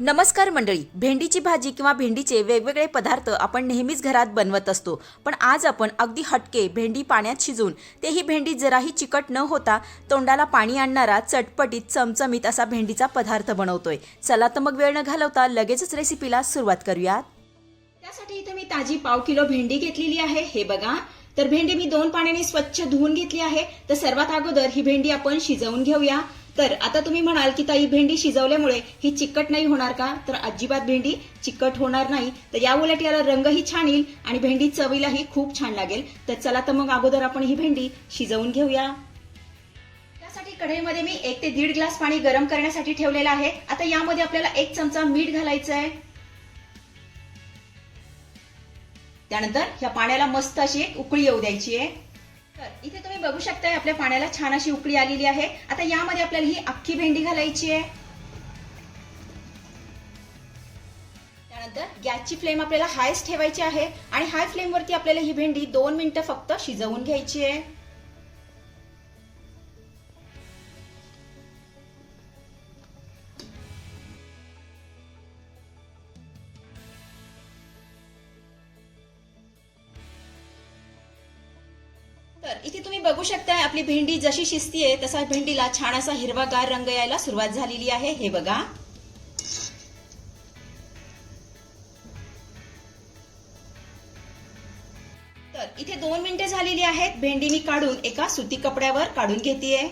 नमस्कार मंडळी. भेंडीची भाजी किंवा भेंडीचे वेगवेगळे पदार्थ आपण नेहमीच घरात बनवत असतो. पण आज आपण अगदी हटके भेंडी पाण्यात शिजवून तेही भेंडी जराही चिकट न होता तोंडाला पाणी आणणारा चटपटीत चमचमीत असा भेंडीचा पदार्थ बनवतोय. चला तर मग वेळ न घालवता लगेचच रेसिपीला सुरुवात करूयात. त्यासाठी इथे मी ताजी पाव किलो भेंडी घेतलेली आहे. हे बघा. तर भेंडी मी दोन पाण्याने स्वच्छ धुवून घेतली आहे. तर सर्वात अगोदर ही भेंडी आपण शिजवून घेऊया. तर आता तुम्ही म्हणाल की ताई भेंडी शिजवल्यामुळे ही चिकट नाही होणार का? तर अजिबात भेंडी चिकट होणार नाही. तर या उलट याला रंगही छान येईल आणि भेंडी चवीलाही खूप छान लागेल. तर चला तर मग अगोदर आपण ही भेंडी शिजवून घेऊया. त्यासाठी कढईमध्ये मी एक ते दीड ग्लास पाणी गरम करण्यासाठी ठेवलेलं आहे. आता यामध्ये आपल्याला एक चमचा मीठ घालायचं आहे त्यानंतर ह्या पाण्याला मस्त अशी एक उकळी येऊ द्यायची आहे. तर इथे तुम्ही बघू शकताय आपल्या पाण्याला छान अशी उकळी आलेली आहे. आता यामध्ये आपल्याला ही अख्खी भेंडी घालायची आहे. त्यानंतर गॅसची फ्लेम आपल्याला हायच ठेवायची आहे आणि हाय फ्लेमवरती आपल्याला ही भेंडी दोन मिनिटं फक्त शिजवून घ्यायची आहे. तर इथे तुम्ही बघू शकताय आपली भेंडी जशी शिजतीये तसा भेंडीला छान असा हिरवागार रंग यायला सुरुवात झालेली आहे. हे बघा. तर इथे दोन मिनिटे झालेली आहेत. भेंडी मी काढून एका सुती कपड्यावर काढून घेतेय.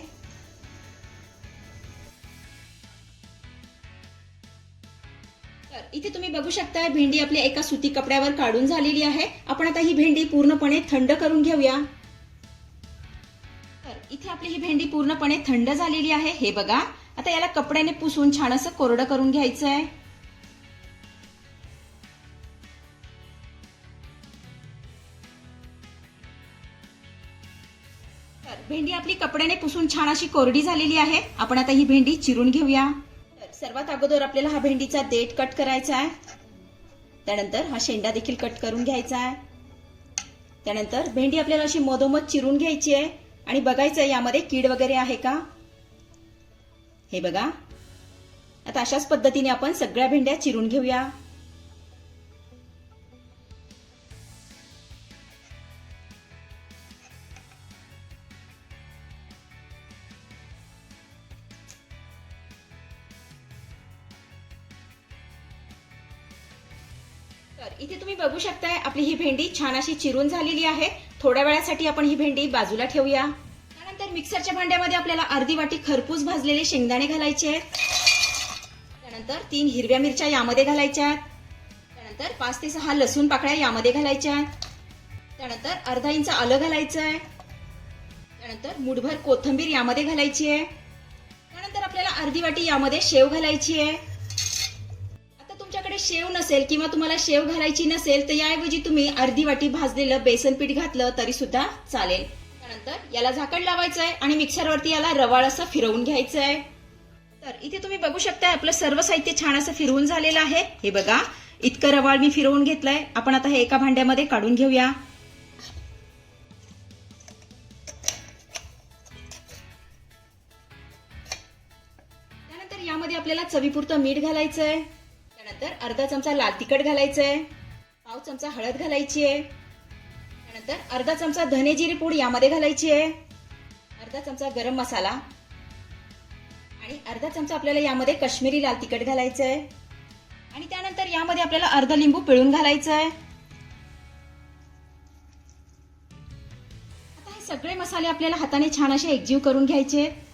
तर इथे तुम्ही बघू शकताय भेंडी आपल्या एका सुती कपड्यावर काढून झालेली आहे. आपण आता ही भेंडी पूर्णपणे थंड करून घेऊया. इथे आपली ही भेंडी पूर्णपणे थंड झालेली आहे. हे बघा. आता याला कपड्याने पुसून छान असं कोरडं करून घ्यायचं आहे तर भेंडी आपली कपड्याने पुसून छान अशी कोरडी झालेली आहे. आपण आता ही भेंडी चिरून घेऊया. तर सर्वात अगोदर आपल्याला हा भेंडीचा देठ कट करायचा आहे. त्यानंतर हा शेंडा देखील कट करून घ्यायचा आहे. त्यानंतर भेंडी आपल्याला अशी मधोमध चिरून घ्यायची आहे. आणि बघायचं यामध्ये कीड वगैरे आहे का? हे बघा. आता अशाच पद्धतीने आपण सगळ्या भेंड्या चिरून घेऊया. तर इथे तुम्ही बघू शकताय आपली ही भेंडी छान अशी चिरून झालेली आहे. थोड्या वेळासाठी आपण ही भेंडी बाजूला ठेवूया. त्यानंतर मिक्सरच्या भांड्यामध्ये आपल्याला अर्धी वाटी खरपूस भाजलेले शेंगदाणे घालायचे आहेत. त्यानंतर तीन हिरव्या मिरच्या यामध्ये घालायच्या आहेत. त्यानंतर पाच ते सहा लसूण पाकळ्या यामध्ये घालायच्या आहेत. त्यानंतर अर्धा इंच आलं घालायचं आहे. त्यानंतर मुठभर कोथंबीर यामध्ये घालायची आहे. त्यानंतर आपल्याला अर्धी वाटी यामध्ये शेव घालायची आहे. शेव नसेल किंवा तुम्हाला शेव घालायची नसेल तर याऐवजी तुम्ही अर्धी वाटी भाजलेलं बेसन पीठ घातलं तरी सुद्धा चालेल. त्यानंतर याला झाकण लावायचं आहे आणि मिक्सरवरती याला रवाळ असं फिरवून घ्यायचं आहे तर इथे तुम्ही बघू शकता आपलं सर्व साहित्य छान असं फिरवून झालेलं आहे. हे बघा इतकं रवाळ मी फिरवून घेतलंय. आपण आता हे एका भांड्यामध्ये काढून घेऊया. त्यानंतर यामध्ये आपल्याला चवीपुरतं मीठ घालायचं आहे त्यानंतर अर्धा चमचा लाल तिखट घालायचं आहे पाव चमचा हळद घालायची आहे त्यानंतर अर्धा चमचा धने जिरी पूड यामध्ये घालायची आहे अर्धा चमचा गरम मसाला आणि अर्धा चमचा आपल्याला यामध्ये काश्मीरी लाल तिखट घालायचं आहे आणि त्यानंतर यामध्ये आपल्याला अर्धा लिंबू पिळून घालायचं आहे आता हे सगळे मसाले आपल्याला हाताने छान असे एकजीव करून घ्यायचे. आहेत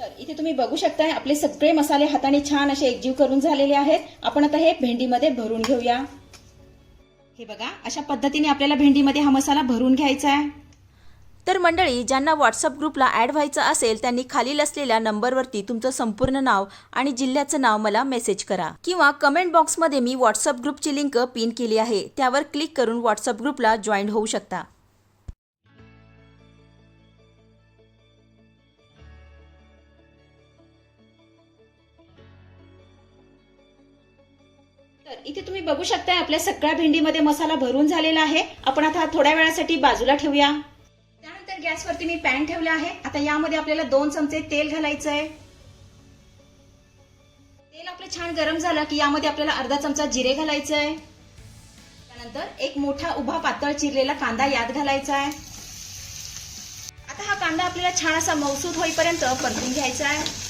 तर इथे तुम्ही बघू शकताय आपले सगळे मसाले हाताने छान असे एकजीव करून झालेले आहेत. आपण आता हे भेंडीमध्ये भरून घेऊया. हे बघा अशा पद्धतीने आपल्याला भेंडीमध्ये हा मसाला भरून घ्यायचा आहे. तर मंडळी ज्यांना व्हॉट्सअप ग्रुपला ॲड व्हायचं असेल त्यांनी खालील असलेल्या नंबरवरती तुमचं संपूर्ण नाव आणि जिल्ह्याचं नाव मला मेसेज करा. किंवा कमेंट बॉक्समध्ये मी व्हॉट्सअप ग्रुपची लिंक पिन केली आहे. त्यावर क्लिक करून व्हॉट्सअप ग्रुपला जॉईन होऊ शकता. तर इथे तुम्ही बघू शकताय आपल्या सगळ्या भेंडीमध्ये मसाला भरून झालेला आहे. आपण आता थोड्या वेळासाठी बाजूला ठेवूया. त्यानंतर गॅसवरती मी पॅन ठेवला आहे. आता यामध्ये आपल्याला दोन चमचे तेल घालायचं आहे तेल आपलं छान गरम झालं की यामध्ये आपल्याला अर्धा चमचा जिरे घालायचं आहे त्यानंतर एक मोठा उभा पातळ चिरलेला कांदा यात घालायचा आहे आता हा कांदा आपल्याला छान असा मौसूद होईपर्यंत परतून घ्यायचा आहे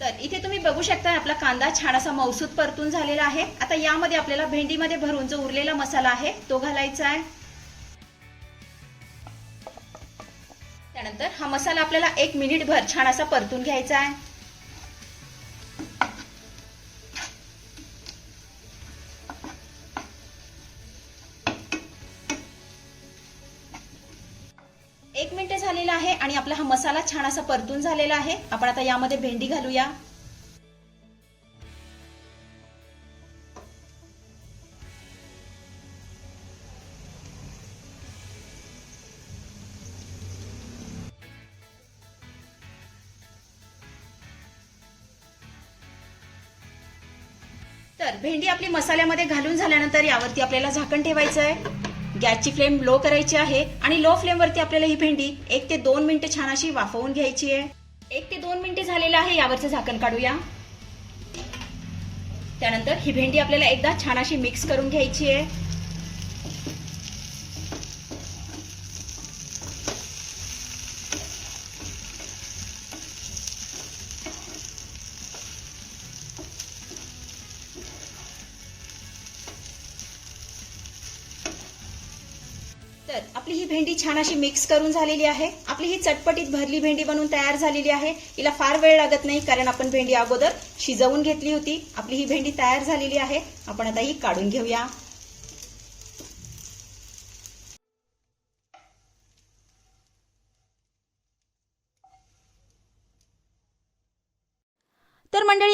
तर इथे तुम्ही बघू शकता आपला कांदा छान असा मौसूद परतून झालेला आहे. आता यामध्ये आपल्याला भेंडीमध्ये भरून जो उरलेला मसाला आहे तो घालायचा आहे. त्यानंतर हा मसाला आपल्याला एक मिनिट भर छान असा परतून घ्यायचा आहे. एक मिनिट झालेला आहे आणि आपला हा मसाला छान असा परतून झालेला आहे. आपण आता यामध्ये भेंडी घालूया. तर भेंडी आपली मसाल्यामध्ये घालून झाल्यानंतर यावरती आपल्याला झाकण ठेवायचं आहे गॅसची फ्लेम लो करायची आहे आणि लो फ्लेमवरती आपल्याला ही भेंडी एक ते दोन मिनिटं छान अशी वाफवून घ्यायची आहे. एक ते दोन मिनिटे झालेलं आहे यावरचं झाकण काढूया. त्यानंतर ही भेंडी आपल्याला एकदा छान अशी मिक्स करून घ्यायची आहे. तर आपली ही भेंडी छान अशी मिक्स करून झालेली आहे. आपली ही चटपटीत भरली भेंडी बनवून तयार झालेली आहे. हिला फार वेळ लागत नाही कारण आपण भेंडी अगोदर शिजवून घेतली होती. आपली ही भेंडी तयार झालेली आहे. आपण आता ही काढून घेऊया तर मंडळी